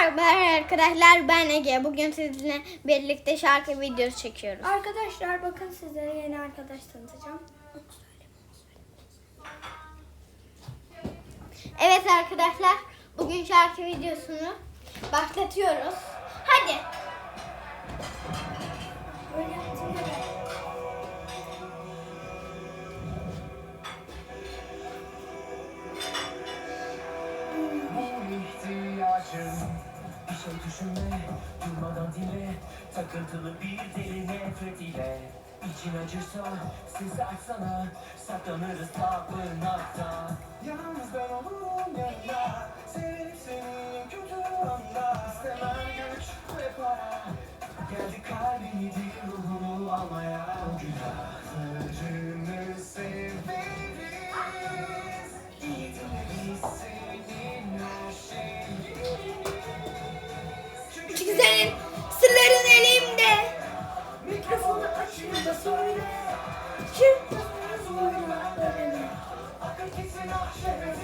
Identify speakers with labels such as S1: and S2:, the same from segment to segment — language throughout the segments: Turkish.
S1: Merhaba arkadaşlar ben Ege. Bugün sizinle birlikte şarkı videosu çekiyoruz.
S2: Arkadaşlar bakın sizlere yeni arkadaş tanıtacağım.
S1: Evet arkadaşlar bugün şarkı videosunu başlatıyoruz. Hadi.
S3: İhtiyacım Bir şey düşünme Durmadan dinle. Takıntılı bir deli nefret ile. İçin acırsa Sesi açsana. Saklanırız tapınakta. Yalnız ben olurum yanında Sevip seni kötü anda İstemem güç ve para. Geldi kalbini değil ruhunu almaya Günahlarını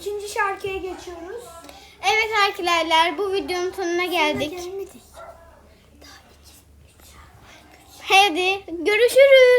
S2: ikinci şarkıya geçiyoruz.
S1: Evet arkadaşlar bu videonun sonuna geldik. Hadi görüşürüz.